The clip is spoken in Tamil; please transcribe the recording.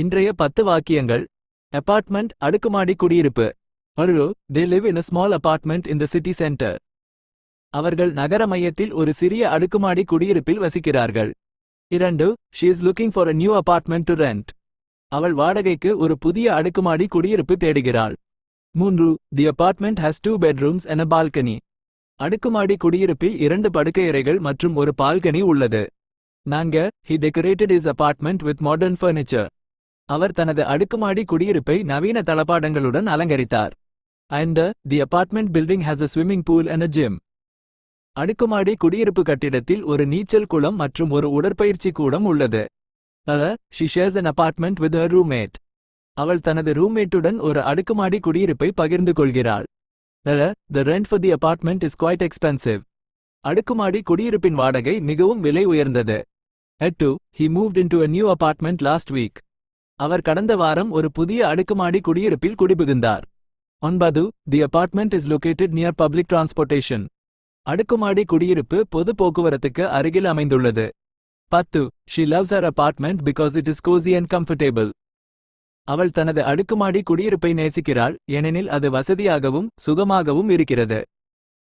இன்றைய பத்து வாக்கியங்கள். அபார்ட்மெண்ட் அடுக்குமாடி குடியிருப்பு. ஒரு they live in a small apartment in the city centre அவர்கள் நகர மையத்தில் ஒரு சிறிய அடுக்குமாடி குடியிருப்பில் வசிக்கிறார்கள். இரண்டு she is looking for a new apartment to rent அவள் வாடகைக்கு ஒரு புதிய அடுக்குமாடி குடியிருப்பு தேடுகிறாள். மூன்று the apartment has two bedrooms and balcony balcony. அடுக்குமாடி குடியிருப்பில் இரண்டு படுக்கையறைகள் மற்றும் ஒரு பால்கனி உள்ளது. நான்கு he decorated his apartment with modern furniture அவர் தனது அடுக்குமாடி குடியிருப்பை நவீன தளபாடங்களுடன் அலங்கரித்தார். And the apartment building has a swimming pool and a gym அடுக்குமாடி குடியிருப்பு கட்டிடத்தில் ஒரு நீச்சல் குளம் மற்றும் ஒரு உடற்பயிற்சி கூடம் உள்ளது. She shares an apartment with her roommate அவள் தனது ரூம்மேட்டுடன் ஒரு அடுக்குமாடி குடியிருப்பை பகிர்ந்து கொள்கிறாள். The rent for the apartment is quite expensive அடுக்குமாடி குடியிருப்பின் வாடகை மிகவும் விலை உயர்ந்தது. எட்டு he moved into a new apartment last week அவர் கடந்த வாரம் ஒரு புதிய அடுக்குமாடி குடியிருப்பில் குடிபுகுந்தார். ஒன்பது the apartment is located near public transportation அடுக்குமாடி குடியிருப்பு பொது போக்குவரத்துக்கு அருகில் அமைந்துள்ளது. பத்து she loves her apartment because it is cosy and comfortable அவள் தனது அடுக்குமாடி குடியிருப்பை நேசிக்கிறாள் ஏனெனில் அது வசதியாகவும் சுகமாகவும் இருக்கிறது.